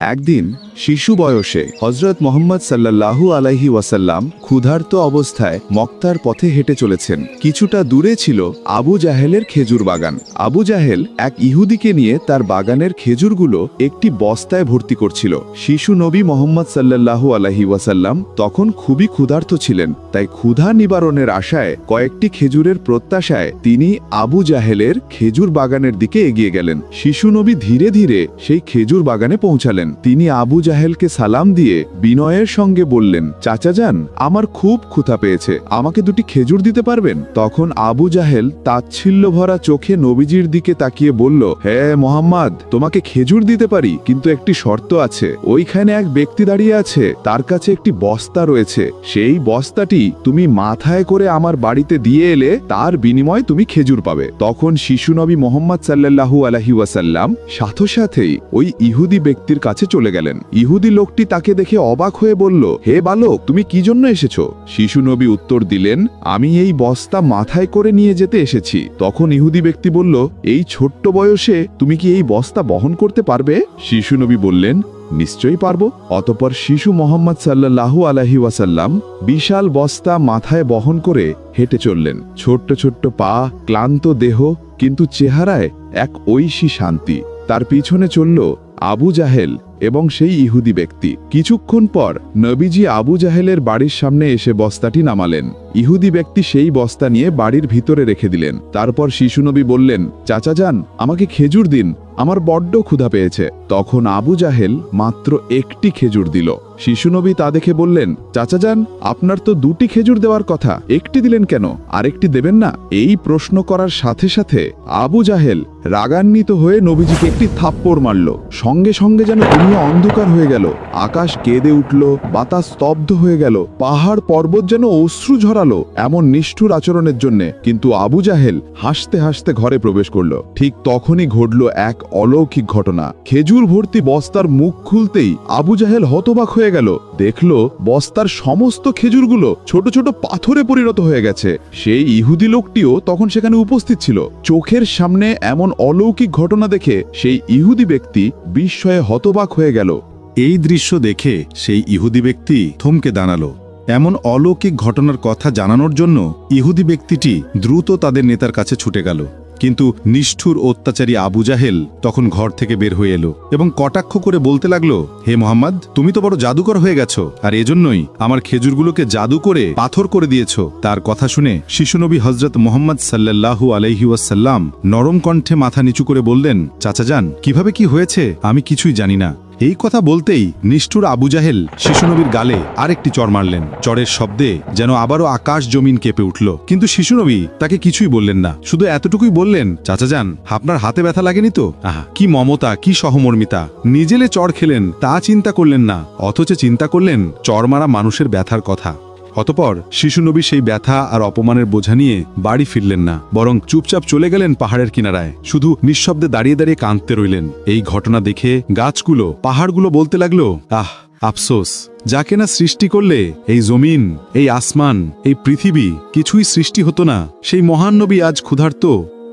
একদিন, শিশু বয়সে হজরত মোহাম্মদ সাল্লাল্লাহু আলাইহি ওয়াসাল্লাম ক্ষুধার্ত অবস্থায় মক্তার পথে হেঁটে চলেছেন। কিছুটা দূরে ছিল আবু জাহেলের খেজুর বাগান। আবু জাহেল এক ইহুদিকে নিয়ে তার বাগানের খেজুরগুলো একটি বস্তায় ভর্তি করছিল। শিশু নবী মোহাম্মদ সাল্লাল্লাহু আলাইহি ওয়াসাল্লাম তখন খুবই ক্ষুধার্ত ছিলেন, তাই ক্ষুধা নিবারণের আশায় কয়েকটি খেজুরের প্রত্যাশায় তিনি আবু জাহেলের খেজুর বাগানের দিকে এগিয়ে গেলেন। শিশু নবী ধীরে ধীরে সেই খেজুর বাগানে পৌঁছালেন। তিনি আবু জাহেলকে সালাম দিয়ে বিনয়ের সঙ্গে বললেন, চাচা যান, আমার খুব ক্ষুধা পেয়েছে, আমাকে দুটি খেজুর দিতে পারবেন? তখন আবু জাহেল তাচ্ছিল্য ভরা চোখে নবীজির দিকে তাকিয়ে বলল হ্যাঁ মোহাম্মদ, তোমাকে খেজুর দিতে পারি, কিন্তু একটি শর্ত আছে, ওইখানে এক ব্যক্তি দাঁড়িয়ে আছে, তার কাছে একটি বস্তা রয়েছে, সেই বস্তাটি তুমি মাথায় করে আমার বাড়িতে দিয়ে এলে, তার বিনিময়ে তুমি খেজুর পাবে। তখন শিশু নবী মোহাম্মদ সাল্লাল্লাহু আলহি ওয়াসাল্লাম সাথে সাথেই ওই ইহুদি ব্যক্তির কাছে চলে গেলেন। ইহুদি লোকটি তাকে দেখে অবাক হয়ে বলল, হে বালক, তুমি কি জন্য এসেছ? শিশু নবী উত্তর দিলেন, আমি এই বস্তা মাথায় করে নিয়ে যেতে এসেছি। তখন ইহুদি ব্যক্তি বলল, এই ছোট্ট বয়সে তুমি কি এই বস্তা বহন করতে পারবে? শিশু নবী বললেন, নিশ্চয়ই পারব। অতপর শিশু মোহাম্মদ সাল্লাল্লাহু আলহি ওয়াসাল্লাম বিশাল বস্তা মাথায় বহন করে হেঁটে চললেন। ছোট্ট ছোট্ট পা, ক্লান্ত দেহ, কিন্তু চেহারায় এক ঐশী শান্তি। তার পিছনে চলল আবু জাহেল এবং সেই ইহুদি ব্যক্তি। কিছুক্ষণ পর নবীজি আবু জাহেলের বাড়ির সামনে এসে বস্তাটি নামালেন। ইহুদি ব্যক্তি সেই বস্তা নিয়ে বাড়ির ভিতরে রেখে দিলেন। তারপর শিশুনবী বললেন, চাচা যান, আমাকে খেজুর দিন, আমার বড্ড ক্ষুধা পেয়েছে। তখন আবু জাহেল মাত্র একটি খেজুর দিল। শিশু নবী তা দেখে বললেন, চাচা যান, আপনার তো দুটি খেজুর দেওয়ার কথা। একটি দিলেন কেন? আরেকটি দেবেন না? এই প্রশ্ন করার সাথে সাথে আবু জাহেল রাগান্বিত হয়ে নবীজিকে একটি থাপ্পড় মারল। সঙ্গে সঙ্গে যেন দুনিয়া অন্ধকার হয়ে গেল। আকাশ কেঁদে উঠল, বাতাস স্তব্ধ হয়ে গেল। পাহাড় পর্বত যেন অশ্রু ঝরালো এমন নিষ্ঠুর আচরণের জন্য। কিন্তু আবু জাহেল হাসতে হাসতে ঘরে প্রবেশ করল। ঠিক তখনই ঘটল এক অলৌকিক ঘটনা। খেজুর ভর্তি বস্তার মুখ খুলতেই আবু জাহেল হতবাক হয়ে গেল। দেখল বস্তার সমস্ত খেজুরগুলো ছোট ছোট পাথরে পরিণত হয়ে গেছে। সেই ইহুদি লোকটিও তখন সেখানে উপস্থিত ছিল। চোখের সামনে এমন অলৌকিক ঘটনা দেখে সেই ইহুদি ব্যক্তি বিস্ময়ে হতবাক হয়ে গেল। এই দৃশ্য দেখে সেই ইহুদি ব্যক্তি থমকে দাঁড়াল। এমন অলৌকিক ঘটনার কথা জানানোর জন্য ইহুদি ব্যক্তিটি দ্রুত তাদের নেতার কাছে ছুটে গেল। কিন্তু নিষ্ঠুর অত্যাচারী আবু জাহেল তখন ঘর থেকে বের হয়ে এলো এবং কটাক্ষ করে বলতে লাগল, হে মোহাম্মদ, তুমি তো বড় জাদুকর হয়ে গেছো, আর এজন্যই আমার খেজুরগুলোকে জাদু করে পাথর করে দিয়েছ। তার কথা শুনে শিশুনবী হজরত মোহাম্মদ সাল্লাল্লাহু আলহিউসাল্লাম নরম কণ্ঠে মাথা নিচু করে বললেন, চাচা যান, কীভাবে কি হয়েছে আমি কিছুই জানি না। এই কথা বলতেই নিষ্ঠুর আবু জাহেল শিশুনবীর গালে আরেকটি চর মারলেন। চরের শব্দে যেন আবারও আকাশ জমিন কেঁপে উঠল। কিন্তু শিশুনবী তাকে কিছুই বললেন না। শুধু এতটুকুই বললেন, চাচা যান, আপনার হাতে ব্যথা লাগেনি তো? আহা, কি মমতা, কি সহমর্মিতা। নিজেলে চর খেলেন, তা চিন্তা করলেন না। অথচ চিন্তা করলেন, চর মারা মানুষের ব্যথার কথা। অতপর শিশু নবী সেই ব্যথা আর অপমানের বোঝা নিয়ে বাড়ি ফিরলেন না, বরং চুপচাপ চলে গেলেন পাহাড়ের কিনারায়। শুধু নিঃশব্দে দাঁড়িয়ে দাঁড়িয়ে কাঁদতে রইলেন। এই ঘটনা দেখে গাছগুলো, পাহাড়গুলো বলতে লাগল, আহ, আফসোস। যাকে না সৃষ্টি করলে এই জমিন, এই আসমান, এই পৃথিবী কিছুই সৃষ্টি হতো না। সেই মহান নবী আজ ক্ষুধার্ত,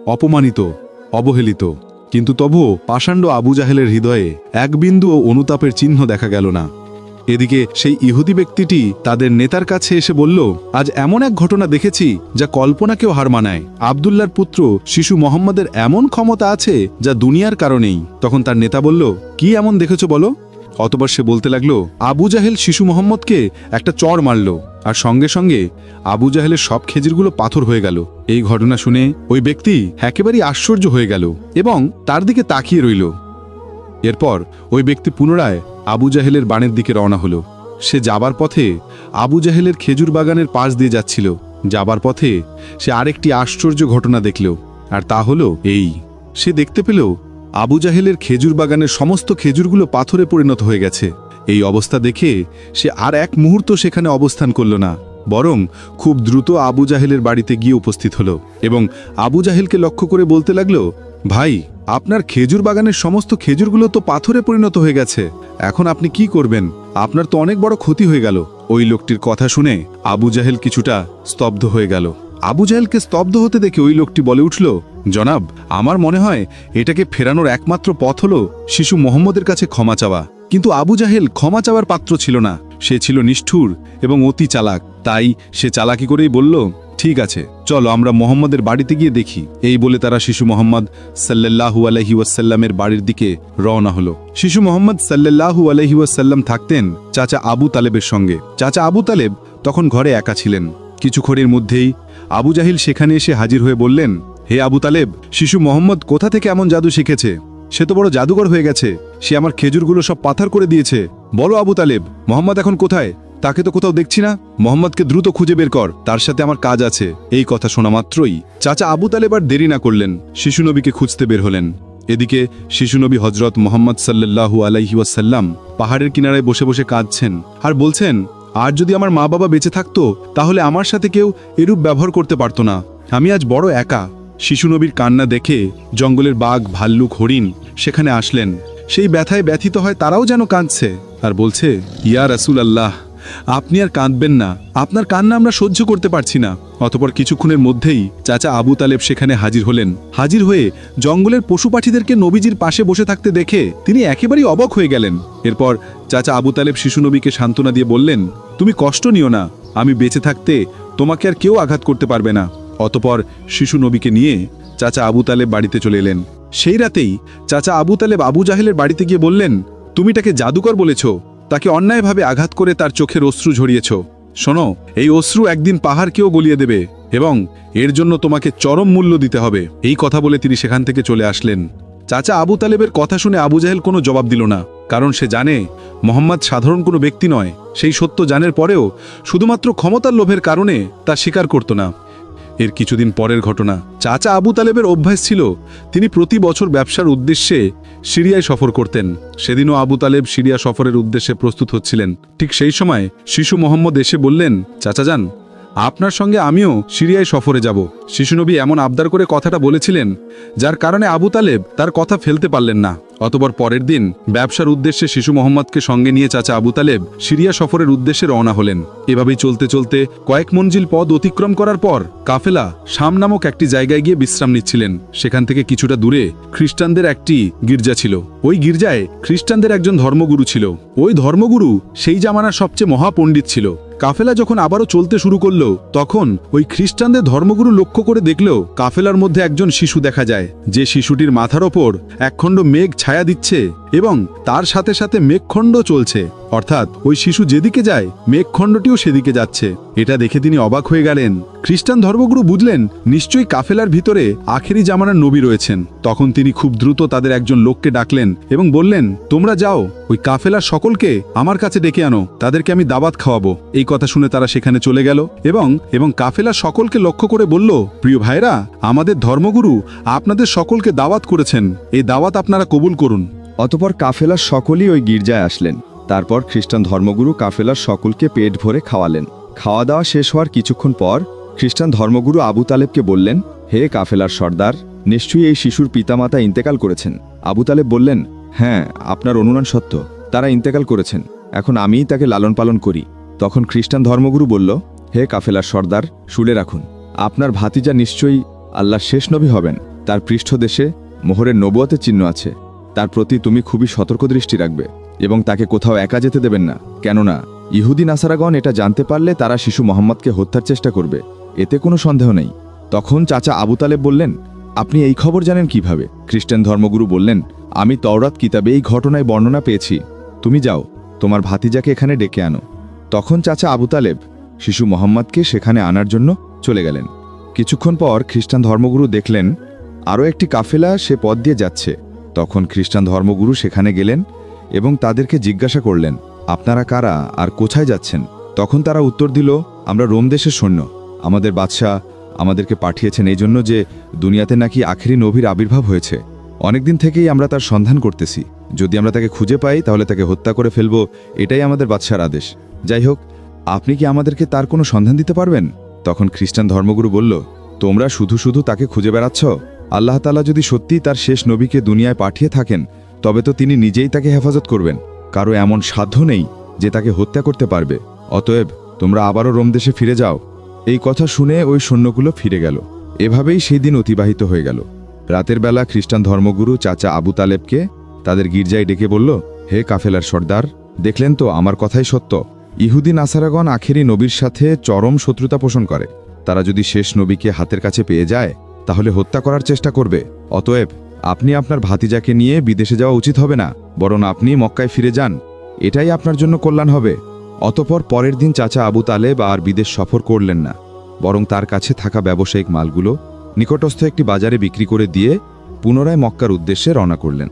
অপমানিত, অবহেলিত। কিন্তু তবুও পাষাণ্ড আবু জাহেলের হৃদয়ে এক ও অনুতাপের চিহ্ন দেখা গেল না। এদিকে সেই ইহুদি ব্যক্তিটি তাদের নেতার কাছে এসে বলল, আজ এমন এক ঘটনা দেখেছি যা কল্পনাকেও হার মানায়। আবদুল্লার পুত্র শিশু মোহাম্মদের এমন ক্ষমতা আছে যা দুনিয়ার কারণেই। তখন তার নেতা বলল, কি এমন দেখেছ বলো? অতবার সে বলতে লাগল, আবু জাহেল শিশু মোহাম্মদকে একটা চর মারল আর সঙ্গে সঙ্গে আবু জাহেলের সব খেজিরগুলো পাথর হয়ে গেল। এই ঘটনা শুনে ওই ব্যক্তি একেবারেই আশ্চর্য হয়ে গেল এবং তার দিকে তাকিয়ে রইল। এরপর ওই ব্যক্তি পুনরায় আবু জাহেলের বাণের দিকে রওনা হলো। সে যাবার পথে আবু জাহেলের খেজুর বাগানের পাশ দিয়ে যাচ্ছিল। যাবার পথে সে আরেকটি আশ্চর্য ঘটনা দেখল, আর তা হলো এই। সে দেখতে পেল আবু জাহেলের খেজুর বাগানের সমস্ত খেজুরগুলো পাথরে পরিণত হয়ে গেছে। এই অবস্থা দেখে সে আর এক মুহূর্ত সেখানে অবস্থান করল না, বরং খুব দ্রুত আবু জাহেলের বাড়িতে গিয়ে উপস্থিত হলো এবং আবু জাহেলকে লক্ষ্য করে বলতে লাগল, ভাই আপনার খেজুর বাগানের সমস্ত খেজুরগুলো তো পাথরে পরিণত হয়ে গেছে। এখন আপনি কি করবেন? আপনার তো অনেক বড় ক্ষতি হয়ে গেল। ওই লোকটির কথা শুনে আবু জাহেল কিছুটা স্তব্ধ হয়ে গেল। আবু জাহেলকে স্তব্ধ হতে দেখে ওই লোকটি বলে উঠল, জনাব, আমার মনে হয় এটাকে ফেরানোর একমাত্র পথ হলো শিশু মোহাম্মদের কাছে ক্ষমা চাওয়া। কিন্তু আবু জাহেল ক্ষমা চাওয়ার পাত্র ছিল না। সে ছিল নিষ্ঠুর এবং অতি চালাক। তাই সে চালাকি করেই বলল ঠিক আছে, চলো আমরা মোহাম্মদের বাড়িতে গিয়ে দেখি। এই বলে তারা শিশু মোহাম্মদ সাল্লাল্লাহু আলহি ওয়াসাল্লামের বাড়ির দিকে রওনা হলো। শিশু মোহাম্মদ সাল্লাল্লাহু আলহি ওয়াসাল্লাম থাকতেন চাচা আবু তালেবের সঙ্গে। চাচা আবু তালেব তখন ঘরে একা ছিলেন। কিছু কিছুক্ষণের মধ্যেই আবু জাহিল সেখানে এসে হাজির হয়ে বললেন, হে আবু তালেব, শিশু মোহাম্মদ কোথা থেকে এমন জাদু শিখেছে? সে তো বড় জাদুঘর হয়ে গেছে। সে আমার খেজুরগুলো সব পাথার করে দিয়েছে। বলো আবু তালেব, মোহাম্মদ এখন কোথায়? তাকে তো কোথাও দেখছি না। মোহাম্মদকে দ্রুত খুঁজে বের কর, তার সাথে আমার কাজ আছে। এই কথা শোনা মাত্রই চাচা আবু তালেব আর দেরি না করলেন, শিশু নবীকে খুঁজতে বের হলেন। এদিকে শিশু নবী হজরত মোহাম্মদ সাল্লাল্লাহু আলাইহি ওয়াসাল্লাম পাহাড়ের কিনারায় বসে বসে কাঁদছেন আর বলছেন, আর যদি আমার মা বাবা বেঁচে থাকতো, তাহলে আমার সাথে কেউ এরূপ ব্যবহার করতে পারতো না। আমি আজ বড় একা। শিশু নবীর কান্না দেখে জঙ্গলের বাঘ, ভাল্লুক, হরিণ সেখানে আসলেন। সেই ব্যথায় ব্যথিত হয় তারাও যেন কাঁদছে। আর বলছে, ইয়া রাসুল আল্লাহ আপনি আর কাঁদবেন না। আপনার কান্না আমরা সহ্য করতে পারছি না। অতপর কিছুক্ষণের মধ্যেই চাচা আবু তালেব সেখানে হাজির হলেন। হাজির হয়ে জঙ্গলের পশু পাখিদেরকে নবীজির পাশে বসে থাকতে দেখে তিনি একেবারেই অবাক হয়ে গেলেন। এরপর চাচা আবু তালেব শিশু নবীকে সান্ত্বনা দিয়ে বললেন, তুমি কষ্ট নিও না। আমি বেঁচে থাকতে তোমাকে আর কেউ আঘাত করতে পারবে না। অতপর শিশু নবীকে নিয়ে চাচা আবু তালেব বাড়িতে চলে এলেন। সেই রাতেই চাচা আবু তালেব আবু জাহেলের বাড়িতে গিয়ে বললেন, তুমি তাকে জাদুকর বলেছ। তাকে অন্যায়ভাবে আঘাত করে তার চোখের অশ্রু ঝরিয়েছ। শোনো, এই অশ্রু একদিন পাহাড়কেও গলিয়ে দেবে এবং এর জন্য তোমাকে চরম মূল্য দিতে হবে। এই কথা বলে তিনি সেখান থেকে চলে আসলেন। চাচা আবু তালেবের কথা শুনে আবু জাহেল কোনো জবাব দিল না, কারণ সে জানে, মোহাম্মদ সাধারণ কোনো ব্যক্তি নয়। সেই সত্য জানের পরেও শুধুমাত্র ক্ষমতার লোভের কারণে তা স্বীকার করত না। এর কিছুদিন পরের ঘটনা। চাচা আবু তালেবের অভ্যাস ছিল, তিনি প্রতি বছর ব্যবসার উদ্দেশ্যে সিরিয়ায় সফর করতেন। সেদিনও আবু তালেব সিরিয়া সফরের উদ্দেশ্যে প্রস্তুত হচ্ছিলেন। ঠিক সেই সময় শিশু মোহাম্মদ এসে বললেন, চাচা যান। আপনার সঙ্গে আমিও সিরিয়ায় সফরে যাব। শিশুনবী এমন আবদার করে কথাটা বলেছিলেন, যার কারণে আবু তালেব তার কথা ফেলতে পারলেন না। অতপর পরের দিন ব্যবসার উদ্দেশ্যে শিশু মোহাম্মদকে সঙ্গে নিয়ে চাচা আবু তালেব সিরিয়া সফরের উদ্দেশ্যে রওনা হলেন। এভাবেই চলতে চলতে কয়েক মঞ্জিল পদ অতিক্রম করার পর কাফেলা শাম নামক একটি জায়গায় গিয়ে বিশ্রাম নিচ্ছিলেন। সেখান থেকে কিছুটা দূরে খ্রিস্টানদের একটি গির্জা ছিল। ওই গির্জায় খ্রিস্টানদের একজন ধর্মগুরু ছিল। ওই ধর্মগুরু সেই জামানার সবচেয়ে মহাপণ্ডিত ছিল। কাফেলা যখন আবারও চলতে শুরু করল, তখন ওই খ্রিস্টানদের ধর্মগুরু লক্ষ্য করে দেখল কাফেলার মধ্যে একজন শিশু দেখা যায়, যে শিশুটির মাথার ওপর একখণ্ড মেঘ ছায়া দিচ্ছে। এবং তার সাথে সাথে মেঘখণ্ড চলছে। অর্থাৎ ওই শিশু যেদিকে যায়, মেঘখণ্ডটিও সেদিকে যাচ্ছে। এটা দেখে তিনি অবাক হয়ে গেলেন। খ্রিস্টান ধর্মগুরু বুঝলেন, নিশ্চয়ই কাফেলার ভিতরে আখেরি জামানার নবী রয়েছেন। তখন তিনি খুব দ্রুত তাদের একজন লোককে ডাকলেন এবং বললেন, তোমরা যাও, ওই কাফেলার সকলকে আমার কাছে ডেকে আনো। তাদেরকে আমি দাবাত খাওয়াবো। এই কথা শুনে তারা সেখানে চলে গেল এবং এবং কাফেলার সকলকে লক্ষ্য করে বলল, প্রিয় ভাইরা আমাদের ধর্মগুরু আপনাদের সকলকে দাওয়াত করেছেন। এই দাওয়াত আপনারা কবুল করুন। অতপর কাফেলার সকলেই ওই গির্জায় আসলেন। তারপর খ্রিস্টান ধর্মগুরু কাফেলার সকলকে পেট ভরে খাওয়ালেন। খাওয়া দাওয়া শেষ হওয়ার কিছুক্ষণ পর খ্রিস্টান ধর্মগুরু আবু তালেবকে বললেন, হে কাফেলার সর্দার, নিশ্চয়ই এই শিশুর পিতামাতা ইন্তেকাল করেছেন। আবু তালেব বললেন হ্যাঁ আপনার অনুমান সত্য, তারা ইন্তেকাল করেছেন। এখন আমিই তাকে লালন পালন করি। তখন খ্রিস্টান ধর্মগুরু বলল, হে কাফেলার সর্দার শুলে রাখুন, আপনার ভাতিজা নিশ্চয়ই আল্লাহর শেষ নবী হবেন। তার পৃষ্ঠদেশে মোহরের নবুয়তের চিহ্ন আছে। তার প্রতি তুমি খুবই সতর্ক দৃষ্টি রাখবে এবং তাকে কোথাও একা যেতে দেবেন না। কেননা, ইহুদি নাসারাগণ এটা জানতে পারলে তারা শিশু মোহাম্মদকে হত্যার চেষ্টা করবে। এতে কোনো সন্দেহ নেই। তখন চাচা আবু তালেব বললেন, আপনি এই খবর জানেন কীভাবে? খ্রিস্টান ধর্মগুরু বললেন, আমি তওরাত কিতাবে এই ঘটনায় বর্ণনা পেয়েছি। তুমি যাও, তোমার ভাতিজাকে এখানে ডেকে আনো। তখন চাচা আবু তালেব শিশু মোহাম্মদকে সেখানে আনার জন্য চলে গেলেন। কিছুক্ষণ পর খ্রিস্টান ধর্মগুরু দেখলেন, আরও একটি কাফেলা সে পথ দিয়ে যাচ্ছে। তখন খ্রিস্টান ধর্মগুরু সেখানে গেলেন এবং তাদেরকে জিজ্ঞাসা করলেন, আপনারা কারা আর কোথায় যাচ্ছেন? তখন তারা উত্তর দিল, আমরা রোম দেশের সৈন্য। আমাদের বাদশাহ আমাদেরকে পাঠিয়েছেন এই জন্য যে দুনিয়াতে নাকি আখেরি নবীর আবির্ভাব হয়েছে। অনেকদিন থেকেই আমরা তার সন্ধান করতেছি। যদি আমরা তাকে খুঁজে পাই, তাহলে তাকে হত্যা করে ফেলব, এটাই আমাদের বাদশার আদেশ। যাই হোক, আপনি কি আমাদেরকে তার কোনো সন্ধান দিতে পারবেন? তখন খ্রিস্টান ধর্মগুরু বলল, তোমরা শুধু শুধু তাকে খুঁজে বেড়াচ্ছ? আল্লাহ তালা যদি সত্যি তার শেষ নবীকে দুনিয়ায় পাঠিয়ে থাকেন, তবে তো তিনি নিজেই তাকে হেফাজত করবেন। কারও এমন সাধ্য নেই যে তাকে হত্যা করতে পারবে। অতএব তোমরা আবারও রোম দেশে ফিরে যাও। এই কথা শুনে ওই সৈন্যগুলো ফিরে গেল। এভাবেই সেই দিন অতিবাহিত হয়ে গেল। রাতের বেলা খ্রিস্টান ধর্মগুরু চাচা আবু তালেবকে তাদের গির্জায় ডেকে বলল, হে কাফেলার সর্দার, দেখলেন তো আমার কথাই সত্য। ইহুদি নাসারাগণ আখেরি নবীর সাথে চরম শত্রুতা পোষণ করে। তারা যদি শেষ নবীকে হাতের কাছে পেয়ে যায় তাহলে হত্যা করার চেষ্টা করবে। অতএব আপনি আপনার ভাতিজাকে নিয়ে বিদেশে যাওয়া উচিত হবে না, বরং আপনি মক্কায় ফিরে যান। এটাই আপনার জন্য কল্যাণ হবে। অতপর পরের দিন চাচা আবু তালেব আর বিদেশ সফর করলেন না, বরং তার কাছে থাকা ব্যবসায়িক মালগুলো নিকটস্থ একটি বাজারে বিক্রি করে দিয়ে পুনরায় মক্কার উদ্দেশ্যে রওনা করলেন।